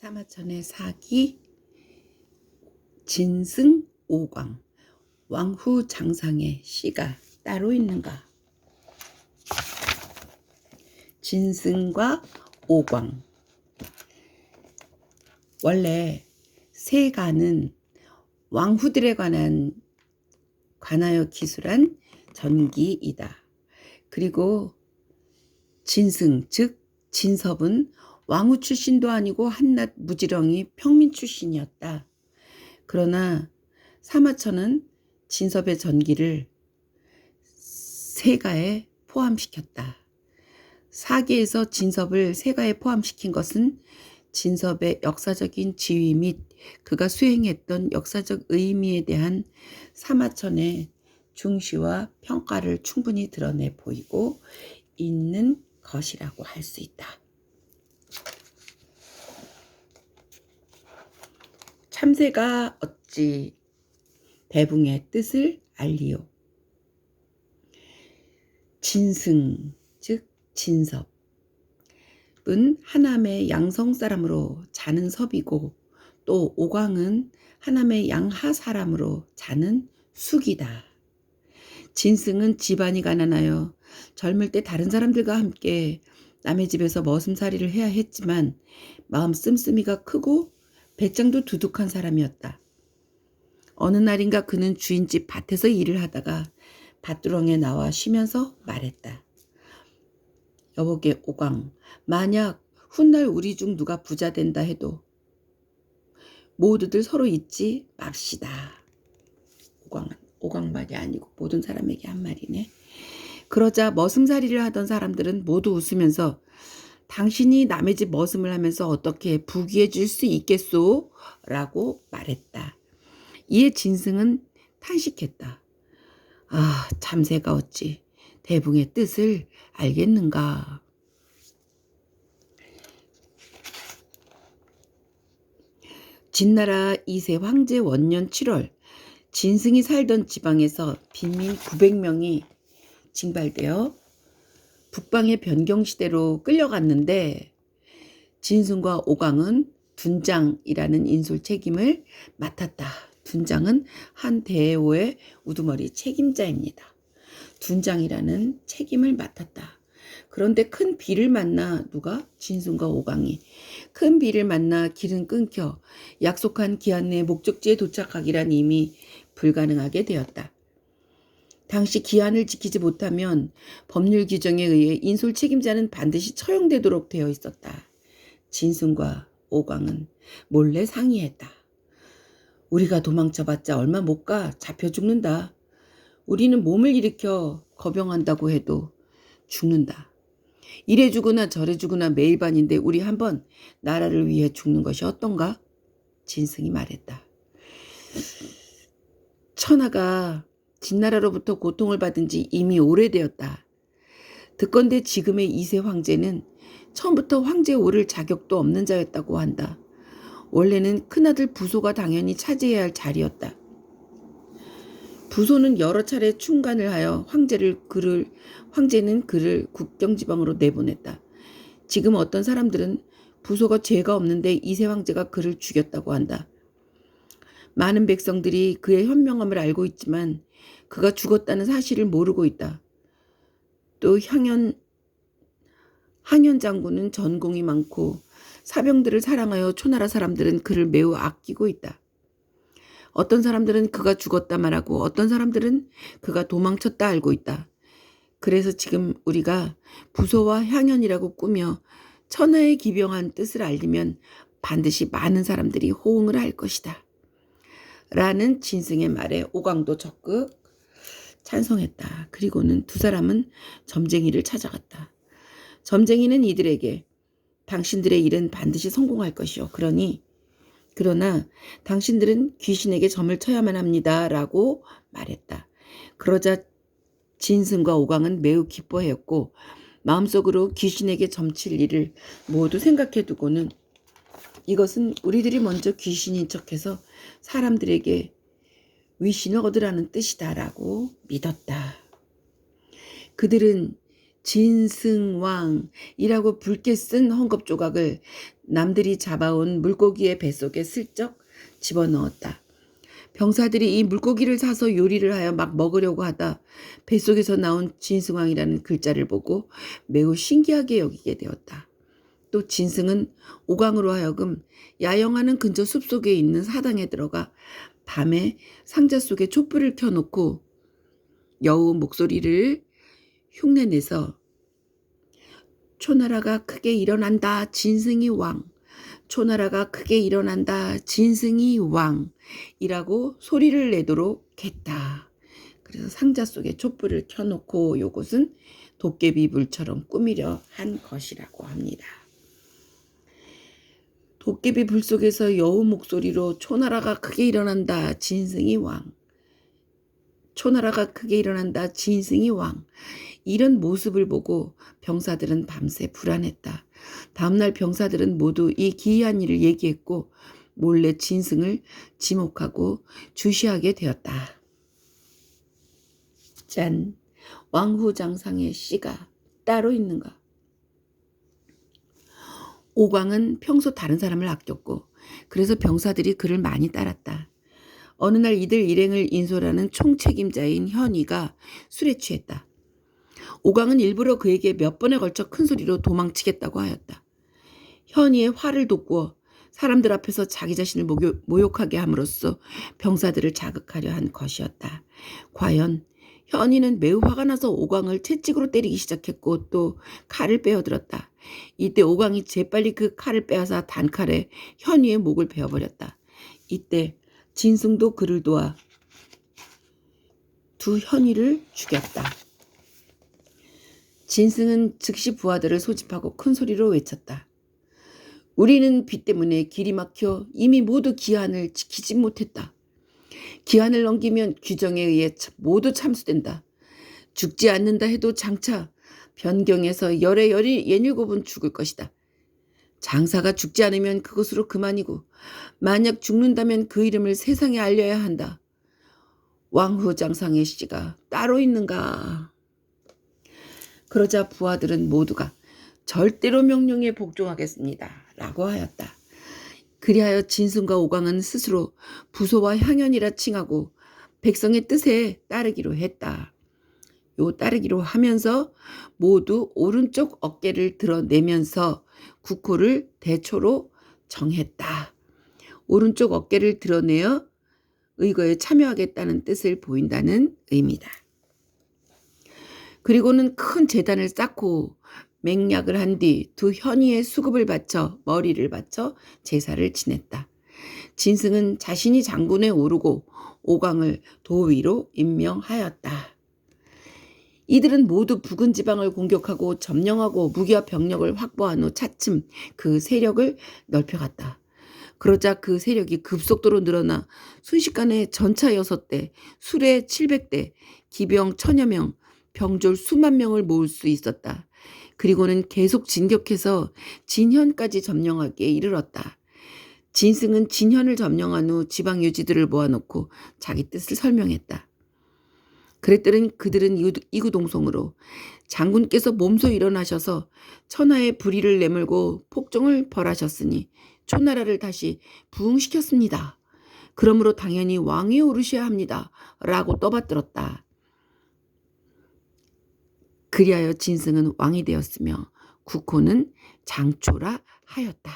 사마천의 사기 진승 오광 왕후 장상의 시가 따로 있는가? 진승과 오광 원래 세가는 왕후들에 관한 관하여 기술한 전기이다. 그리고 진승 즉 진섭은 왕후 출신도 아니고 한낱 무지렁이 평민 출신이었다. 그러나 사마천은 진섭의 전기를 세가에 포함시켰다. 사기에서 진섭을 세가에 포함시킨 것은 진섭의 역사적인 지위 및 그가 수행했던 역사적 의미에 대한 사마천의 중시와 평가를 충분히 드러내 보이고 있는 것이라고 할 수 있다. 참새가 어찌 대붕의 뜻을 알리오. 진승, 즉 진섭은 하남의 양성 사람으로 자는 섭이고 또 오광은 하남의 양하 사람으로 자는 숙이다. 진승은 집안이 가난하여 젊을 때 다른 사람들과 함께 남의 집에서 머슴살이를 해야 했지만 마음 씀씀이가 크고 배짱도 두둑한 사람이었다. 어느 날인가 그는 주인집 밭에서 일을 하다가 밭두렁에 나와 쉬면서 말했다. 여보게 오광, 만약 훗날 우리 중 누가 부자 된다 해도 모두들 서로 잊지 맙시다. 오광은 오광말이 아니고 모든 사람에게 한 말이네. 그러자 머슴살이를 하던 사람들은 모두 웃으면서 당신이 남의 집 머슴을 하면서 어떻게 부귀해질 수 있겠소? 라고 말했다. 이에 진승은 탄식했다. 아, 참새가 어찌 대붕의 뜻을 알겠는가? 진나라 2세 황제 원년 7월 진승이 살던 지방에서 빈민 900명이 징발되어 북방의 변경시대로 끌려갔는데 진승과 오광은 둔장이라는 인솔 책임을 맡았다. 둔장은 한 대오의 우두머리 책임자입니다. 둔장이라는 책임을 맡았다. 그런데 큰 비를 만나 누가 진승과 오광이 큰 비를 만나 길은 끊겨 약속한 기한 내 목적지에 도착하기란 이미 불가능하게 되었다. 당시 기한을 지키지 못하면 법률 규정에 의해 인솔 책임자는 반드시 처형되도록 되어 있었다. 진승과 오광은 몰래 상의했다. 우리가 도망쳐봤자 얼마 못 가 잡혀 죽는다. 우리는 몸을 일으켜 거병한다고 해도 죽는다. 이래 죽으나 저래 죽으나 매일 반인데 우리 한번 나라를 위해 죽는 것이 어떤가? 진승이 말했다. 천하가 진나라로부터 고통을 받은 지 이미 오래되었다. 듣건대 지금의 이세 황제는 처음부터 황제 오를 자격도 없는 자였다고 한다. 원래는 큰아들 부소가 당연히 차지해야 할 자리였다. 부소는 여러 차례 충간을 하여 황제를 그를 황제는 그를 국경지방으로 내보냈다. 지금 어떤 사람들은 부소가 죄가 없는데 이세 황제가 그를 죽였다고 한다. 많은 백성들이 그의 현명함을 알고 있지만 그가 죽었다는 사실을 모르고 있다. 또 향연 항현 장군은 전공이 많고 사병들을 사랑하여 초나라 사람들은 그를 매우 아끼고 있다. 어떤 사람들은 그가 죽었다 말하고 어떤 사람들은 그가 도망쳤다 알고 있다. 그래서 지금 우리가 부소와 향연이라고 꾸며 천하의 기병한 뜻을 알리면 반드시 많은 사람들이 호응을 할 것이다. 라는 진승의 말에 오광도 적극 찬성했다. 그리고는 두 사람은 점쟁이를 찾아갔다. 점쟁이는 이들에게 당신들의 일은 반드시 성공할 것이요. 그러니 그러나 당신들은 귀신에게 점을 쳐야만 합니다. 라고 말했다. 그러자 진승과 오광은 매우 기뻐했고 마음속으로 귀신에게 점칠 일을 모두 생각해 두고는 이것은 우리들이 먼저 귀신인 척해서 사람들에게 위신을 얻으라는 뜻이다라고 믿었다. 그들은 진승왕이라고 붉게 쓴 헝겊 조각을 남들이 잡아온 물고기의 뱃속에 슬쩍 집어넣었다. 병사들이 이 물고기를 사서 요리를 하여 막 먹으려고 하다 뱃속에서 나온 진승왕이라는 글자를 보고 매우 신기하게 여기게 되었다. 또 진승은 오강으로 하여금 야영하는 근처 숲속에 있는 사당에 들어가 밤에 상자 속에 촛불을 켜놓고 여우 목소리를 흉내내서 초나라가 크게 일어난다 진승이 왕 초나라가 크게 일어난다 진승이 왕이라고 소리를 내도록 했다. 그래서 상자 속에 촛불을 켜놓고 요것은 도깨비 불처럼 꾸미려 한 것이라고 합니다. 도깨비 불 속에서 여우 목소리로 초나라가 크게 일어난다 진승이 왕 초나라가 크게 일어난다 진승이 왕 이런 모습을 보고 병사들은 밤새 불안했다. 다음날 병사들은 모두 이 기이한 일을 얘기했고 몰래 진승을 지목하고 주시하게 되었다. 짠, 왕후 장상의 씨가 따로 있는가? 오광은 평소 다른 사람을 아꼈고 그래서 병사들이 그를 많이 따랐다. 어느 날 이들 일행을 인솔하는 총책임자인 현이가 술에 취했다. 오광은 일부러 그에게 몇 번에 걸쳐 큰 소리로 도망치겠다고 하였다. 현이의 화를 돋구어 사람들 앞에서 자기 자신을 모욕, 모욕하게 함으로써 병사들을 자극하려 한 것이었다. 과연 현이는 매우 화가 나서 오광을 채찍으로 때리기 시작했고 또 칼을 빼어들었다. 이때 오광이 재빨리 그 칼을 빼앗아 단칼에 현이의 목을 베어버렸다. 이때 진승도 그를 도와 두 현이를 죽였다. 진승은 즉시 부하들을 소집하고 큰 소리로 외쳤다. 우리는 비 때문에 길이 막혀 이미 모두 기한을 지키지 못했다. 기한을 넘기면 규정에 의해 모두 참수된다. 죽지 않는다 해도 장차 변경해서 열에 열이 예닐곱은 죽을 것이다. 장사가 죽지 않으면 그것으로 그만이고 만약 죽는다면 그 이름을 세상에 알려야 한다. 왕후 장상의 씨가 따로 있는가? 그러자 부하들은 모두가 절대로 명령에 복종하겠습니다. 라고 하였다. 그리하여 진승과 오광은 스스로 부소와 향연이라 칭하고 백성의 뜻에 따르기로 했다. 요 따르기로 하면서 모두 오른쪽 어깨를 드러내면서 국호를 대초로 정했다. 오른쪽 어깨를 드러내어 의거에 참여하겠다는 뜻을 보인다는 의미다. 그리고는 큰 재단을 쌓고 맹약을 한 뒤 두 현이의 수급을 바쳐 머리를 바쳐 제사를 지냈다. 진승은 자신이 장군에 오르고 오광을 도위로 임명하였다. 이들은 모두 부근 지방을 공격하고 점령하고 무기와 병력을 확보한 후 차츰 그 세력을 넓혀갔다. 그러자 그 세력이 급속도로 늘어나 순식간에 전차 6대, 수레 700대, 기병 천여 명, 병졸 수만 명을 모을 수 있었다. 그리고는 계속 진격해서 진현까지 점령하기에 이르렀다. 진승은 진현을 점령한 후 지방 유지들을 모아놓고 자기 뜻을 설명했다. 그랬더니 그들은 이구동성으로 장군께서 몸소 일어나셔서 천하의 불의를 내물고 폭정을 벌하셨으니 초나라를 다시 부흥시켰습니다. 그러므로 당연히 왕위에 오르셔야 합니다. 라고 떠받들었다. 그리하여 진승은 왕이 되었으며 국호는 장초라 하였다.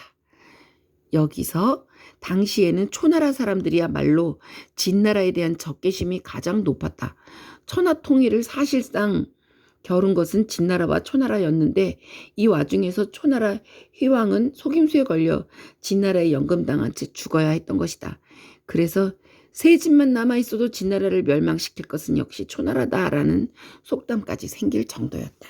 여기서 당시에는 초나라 사람들이야말로 진나라에 대한 적개심이 가장 높았다. 천하 통일을 사실상 겨룬 것은 진나라와 초나라였는데 이 와중에서 초나라 휘왕은 속임수에 걸려 진나라에 연금당한 채 죽어야 했던 것이다. 그래서 세 집만 남아 있어도 진나라를 멸망시킬 것은 역시 초나라다라는 속담까지 생길 정도였다.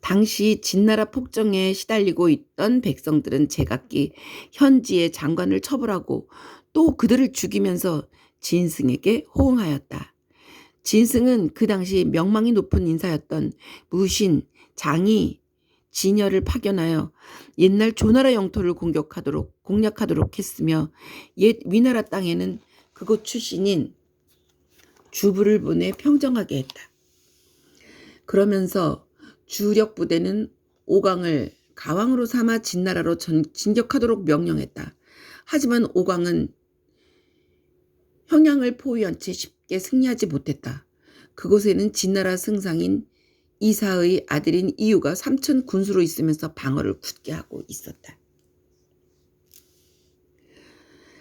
당시 진나라 폭정에 시달리고 있던 백성들은 제각기 현지의 장관을 처벌하고 또 그들을 죽이면서 진승에게 호응하였다. 진승은 그 당시 명망이 높은 인사였던 무신, 장이, 진열을 파견하여 옛날 조나라 영토를 공격하도록 공략하도록 했으며 옛 위나라 땅에는 그곳 출신인 주부를 보내 평정하게 했다. 그러면서 주력 부대는 오광을 가왕으로 삼아 진나라로 전, 진격하도록 명령했다. 하지만 오광은 형양을 포위한 채 쉽게 승리하지 못했다. 그곳에는 진나라 승상인 이사의 아들인 이유가 삼천 군수로 있으면서 방어를 굳게 하고 있었다.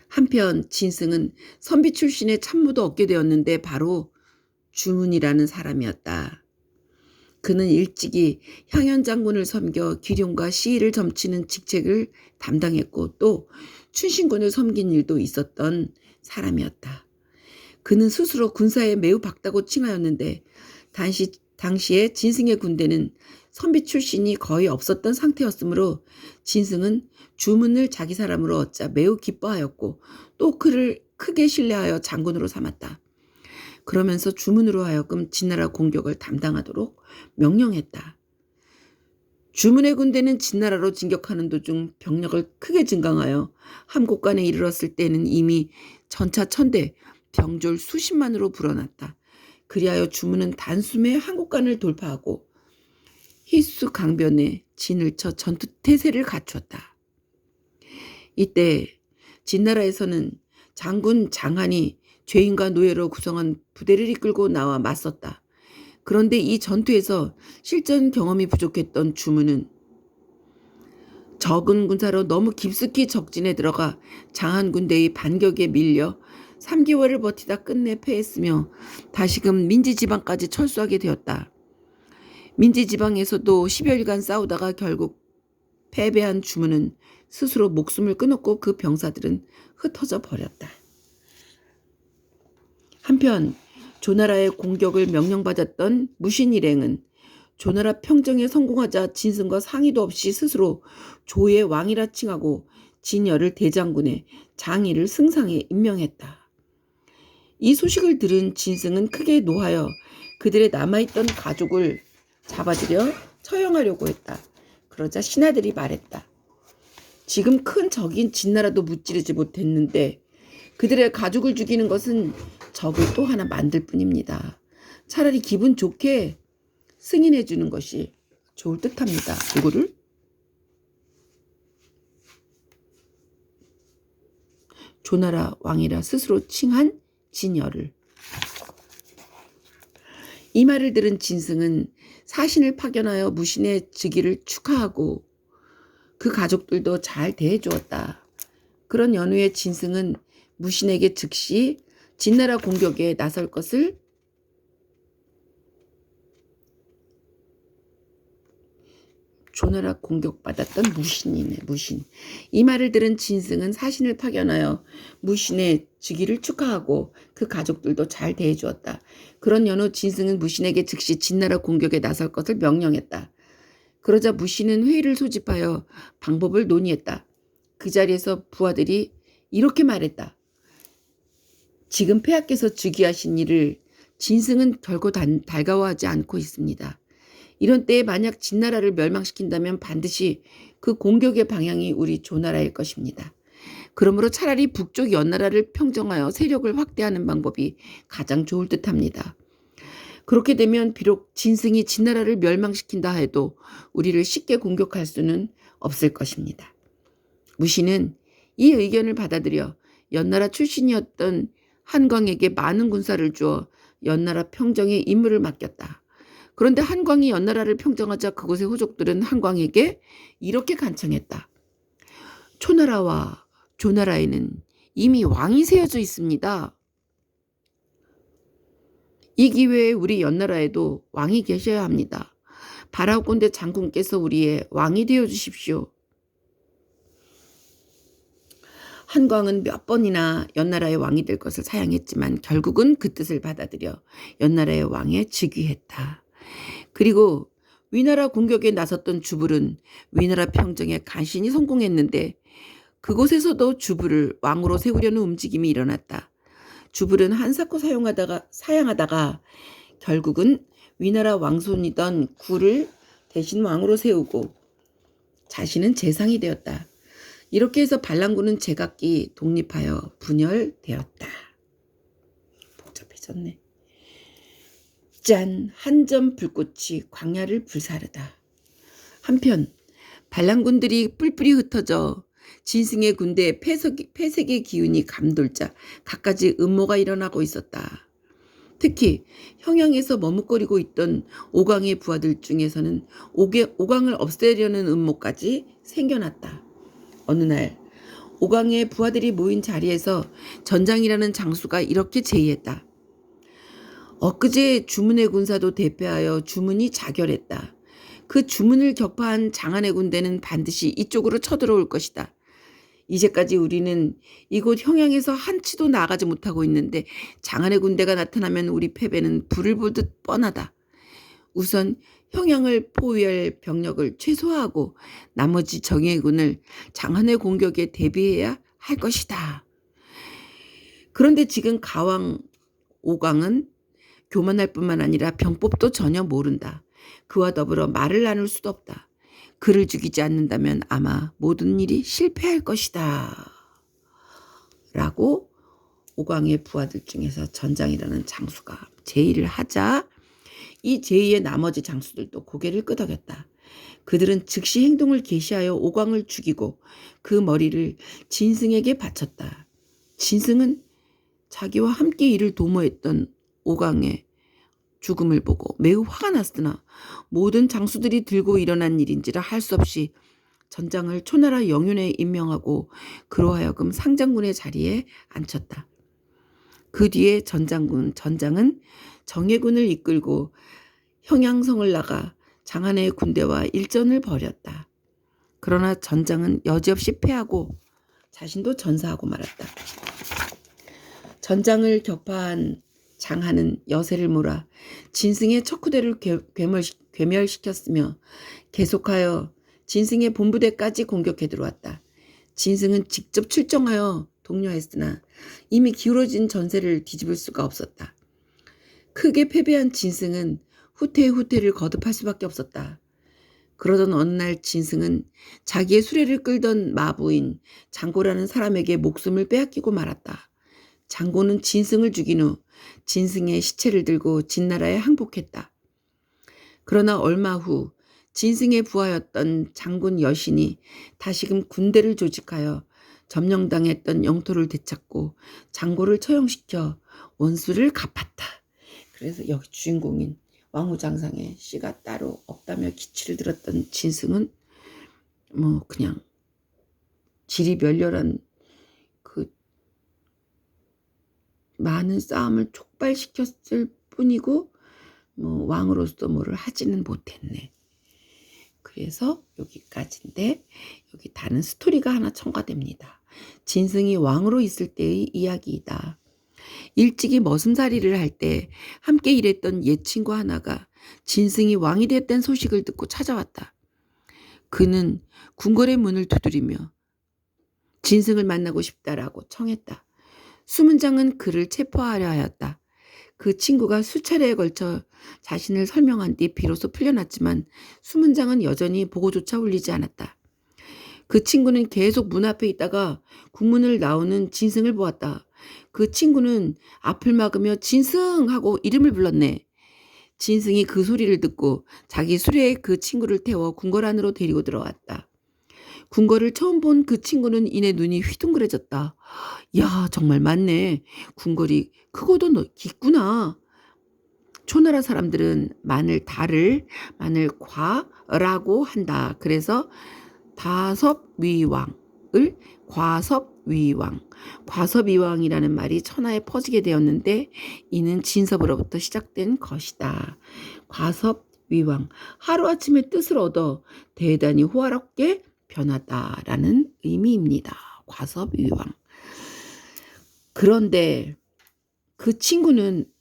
한편 진승은 선비 출신의 참모도 얻게 되었는데 바로 주문이라는 사람이었다. 그는 일찍이 향연 장군을 섬겨 기룡과 시위를 점치는 직책을 담당했고 또 춘신군을 섬긴 일도 있었던 사람이었다. 그는 스스로 군사에 매우 박다고 칭하였는데 당시, 당시에 진승의 군대는 선비 출신이 거의 없었던 상태였으므로 진승은 주문을 자기 사람으로 얻자 매우 기뻐하였고 또 그를 크게 신뢰하여 장군으로 삼았다. 그러면서 주문으로 하여금 진나라 공격을 담당하도록 명령했다. 주문의 군대는 진나라로 진격하는 도중 병력을 크게 증강하여 함곡간에 이르렀을 때는 이미 전차 천대, 병졸 수십만으로 불어났다. 그리하여 주문은 단숨에 한국간을 돌파하고 희수 강변에 진을 쳐 전투 태세를 갖추었다. 이때 진나라에서는 장군 장한이 죄인과 노예로 구성한 부대를 이끌고 나와 맞섰다. 그런데 이 전투에서 실전 경험이 부족했던 주문은 적은 군사로 너무 깊숙이 적진에 들어가 장한 군대의 반격에 밀려 3개월을 버티다 끝내 패했으며 다시금 민지 지방까지 철수하게 되었다. 민지 지방에서도 10여일간 싸우다가 결국 패배한 주문은 스스로 목숨을 끊었고 그 병사들은 흩어져 버렸다. 한편 조나라의 공격을 명령받았던 무신일행은 조나라 평정에 성공하자 진승과 상의도 없이 스스로 조의 왕이라 칭하고 진열을 대장군에 장의를 승상에 임명했다. 이 소식을 들은 진승은 크게 노하여 그들의 남아있던 가족을 잡아들여 처형하려고 했다. 그러자 신하들이 말했다. 지금 큰 적인 진나라도 무찌르지 못했는데 그들의 가족을 죽이는 것은 적을 또 하나 만들 뿐입니다. 차라리 기분 좋게 승인해 주는 것이 좋을 듯합니다. 이거를 조나라 왕이라 스스로 칭한 진열을 이 말을 들은 진승은 사신을 파견하여 무신의 즉위를 축하하고 그 가족들도 잘 대해 주었다. 그런 연후에 진승은 무신에게 즉시 진나라 공격에 나설 것을 조나라 공격받았던 무신이네 무신 이 말을 들은 진승은 사신을 파견하여 무신의 즉위를 축하하고 그 가족들도 잘 대해 주었다. 그런 연후 진승은 무신에게 즉시 진나라 공격에 나설 것을 명령했다. 그러자 무신은 회의를 소집하여 방법을 논의했다. 그 자리에서 부하들이 이렇게 말했다. 지금 폐하께서 즉위하신 일을 진승은 결코 단, 달가워하지 않고 있습니다. 이런 때에 만약 진나라를 멸망시킨다면 반드시 그 공격의 방향이 우리 조나라일 것입니다. 그러므로 차라리 북쪽 연나라를 평정하여 세력을 확대하는 방법이 가장 좋을 듯합니다. 그렇게 되면 비록 진승이 진나라를 멸망시킨다 해도 우리를 쉽게 공격할 수는 없을 것입니다. 무신은 이 의견을 받아들여 연나라 출신이었던 한광에게 많은 군사를 주어 연나라 평정에 임무를 맡겼다. 그런데 한광이 연나라를 평정하자 그곳의 호족들은 한광에게 이렇게 간청했다. 초나라와 조나라에는 이미 왕이 세워져 있습니다. 이 기회에 우리 연나라에도 왕이 계셔야 합니다. 바라온대 장군께서 우리의 왕이 되어 주십시오. 한광은 몇 번이나 연나라의 왕이 될 것을 사양했지만 결국은 그 뜻을 받아들여 연나라의 왕에 즉위했다. 그리고 위나라 공격에 나섰던 주불은 위나라 평정에 간신히 성공했는데 그곳에서도 주불을 왕으로 세우려는 움직임이 일어났다. 주불은 한사코 사용하다가 사양하다가 결국은 위나라 왕손이던 구를 대신 왕으로 세우고 자신은 재상이 되었다. 이렇게 해서 반란군은 제각기 독립하여 분열되었다. 복잡해졌네. 짠! 한 점 불꽃이 광야를 불사르다. 한편 반란군들이 뿔뿔이 흩어져 진승의 군대에 폐석이, 폐색의 기운이 감돌자 갖가지 음모가 일어나고 있었다. 특히 형양에서 머뭇거리고 있던 오광의 부하들 중에서는 오개, 오광을 없애려는 음모까지 생겨났다. 어느 날 오광의 부하들이 모인 자리에서 전장이라는 장수가 이렇게 제의했다. 엊그제 주문의 군사도 대패하여 주문이 자결했다. 그 주문을 격파한 장안의 군대는 반드시 이쪽으로 쳐들어올 것이다. 이제까지 우리는 이곳 형양에서 한치도 나가지 못하고 있는데 장안의 군대가 나타나면 우리 패배는 불을 보듯 뻔하다. 우선 형양을 포위할 병력을 최소화하고 나머지 정예군을 장안의 공격에 대비해야 할 것이다. 그런데 지금 가왕 오광은 교만할 뿐만 아니라 병법도 전혀 모른다. 그와 더불어 말을 나눌 수도 없다. 그를 죽이지 않는다면 아마 모든 일이 실패할 것이다. 라고 오광의 부하들 중에서 전장이라는 장수가 제의를 하자 이 제의의 나머지 장수들도 고개를 끄덕였다. 그들은 즉시 행동을 개시하여 오광을 죽이고 그 머리를 진승에게 바쳤다. 진승은 자기와 함께 이를 도모했던 오광의 죽음을 보고 매우 화가 났으나 모든 장수들이 들고 일어난 일인지라 할 수 없이 전장을 초나라 영윤에 임명하고 그로 하여금 상장군의 자리에 앉혔다. 그 뒤에 전장군 전장은 정예군을 이끌고 형양성을 나가 장안의 군대와 일전을 벌였다. 그러나 전장은 여지없이 패하고 자신도 전사하고 말았다. 전장을 격파한 장하는 여세를 몰아 진승의 척후대를 괴멸, 괴멸 시켰으며 계속하여 진승의 본부대까지 공격해 들어왔다. 진승은 직접 출정하여 독려했으나 이미 기울어진 전세를 뒤집을 수가 없었다. 크게 패배한 진승은 후퇴의 후퇴를 거듭할 수밖에 없었다. 그러던 어느 날 진승은 자기의 수레를 끌던 마부인 장고라는 사람에게 목숨을 빼앗기고 말았다. 장고는 진승을 죽인 후 진승의 시체를 들고 진나라에 항복했다. 그러나 얼마 후 진승의 부하였던 장군 여신이 다시금 군대를 조직하여 점령당했던 영토를 되찾고 장고를 처형시켜 원수를 갚았다. 그래서 여기 주인공인 왕후장상의 씨가 따로 없다며 기치를 들었던 진승은 뭐 그냥 질이 멸렬한 그 많은 싸움을 촉발시켰을 뿐이고 뭐 왕으로서 뭐를 하지는 못했네. 그래서 여기까지인데 여기 다른 스토리가 하나 첨가됩니다. 진승이 왕으로 있을 때의 이야기이다. 일찍이 머슴살이를 할 때 함께 일했던 옛 친구 하나가 진승이 왕이 됐다는 소식을 듣고 찾아왔다. 그는 궁궐의 문을 두드리며 진승을 만나고 싶다라고 청했다. 수문장은 그를 체포하려 하였다. 그 친구가 수차례에 걸쳐 자신을 설명한 뒤 비로소 풀려났지만 수문장은 여전히 보고조차 울리지 않았다. 그 친구는 계속 문 앞에 있다가 국문을 나오는 진승을 보았다. 그 친구는 앞을 막으며 진승 하고 이름을 불렀네. 진승이 그 소리를 듣고 자기 수레에 그 친구를 태워 궁궐 안으로 데리고 들어왔다. 궁궐을 처음 본 그 친구는 이내 눈이 휘둥그레졌다. 야, 정말 맞네. 궁궐이 크고도 깊구나. 초나라 사람들은 마늘 달을 마늘 과라고 한다. 그래서 다섭위왕을 과섭위왕, 과섭위왕이라는 말이 천하에 퍼지게 되었는데 이는 진섭으로부터 시작된 것이다. 과섭위왕, 하루아침에 뜻을 얻어 대단히 호화롭게 변하다라는 의미입니다. 과섭위왕. 그런데 그 친구는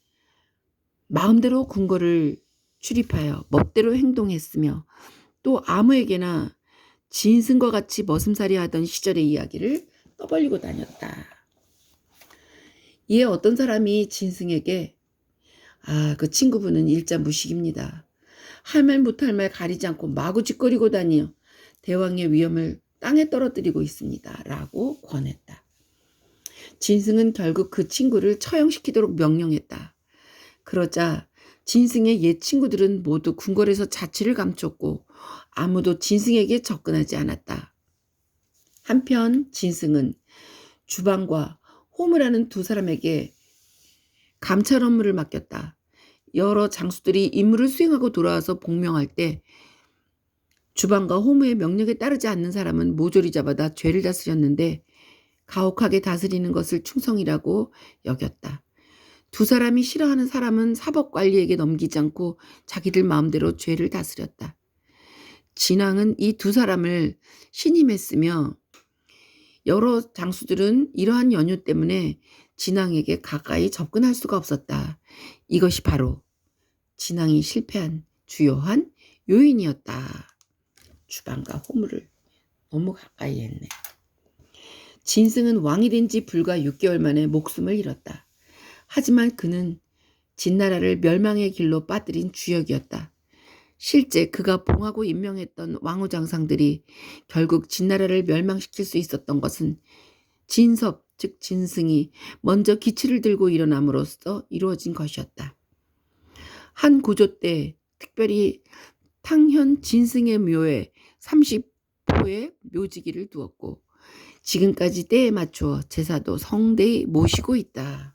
마음대로 궁궐을 출입하여 멋대로 행동했으며 또 아무에게나 진승과 같이 머슴살이 하던 시절의 이야기를 떠벌리고 다녔다. 이에 어떤 사람이 진승에게 아, 그 친구분은 일자 무식입니다. 할 말 못할 말 가리지 않고 마구 짓거리고 다니며 대왕의 위험을 땅에 떨어뜨리고 있습니다. 라고 권했다. 진승은 결국 그 친구를 처형시키도록 명령했다. 그러자 진승의 옛 친구들은 모두 궁궐에서 자취를 감췄고 아무도 진승에게 접근하지 않았다. 한편 진승은 주방과 호무라는 두 사람에게 감찰 업무를 맡겼다. 여러 장수들이 임무를 수행하고 돌아와서 복명할 때 주방과 호무의 명령에 따르지 않는 사람은 모조리 잡아다 죄를 다스렸는데 가혹하게 다스리는 것을 충성이라고 여겼다. 두 사람이 싫어하는 사람은 사법관리에게 넘기지 않고 자기들 마음대로 죄를 다스렸다. 진왕은 이 두 사람을 신임했으며 여러 장수들은 이러한 연유 때문에 진왕에게 가까이 접근할 수가 없었다. 이것이 바로 진왕이 실패한 주요한 요인이었다. 주방과 호물을 너무 가까이 했네. 진승은 왕이 된 지 불과 6개월 만에 목숨을 잃었다. 하지만 그는 진나라를 멸망의 길로 빠뜨린 주역이었다. 실제 그가 봉하고 임명했던 왕후장상들이 결국 진나라를 멸망시킬 수 있었던 것은 진섭, 즉 진승이 먼저 기치를 들고 일어남으로써 이루어진 것이었다. 한 고조 때 특별히 탕현 진승의 묘에 30호의 묘지기를 두었고 지금까지 때에 맞추어 제사도 성대히 모시고 있다.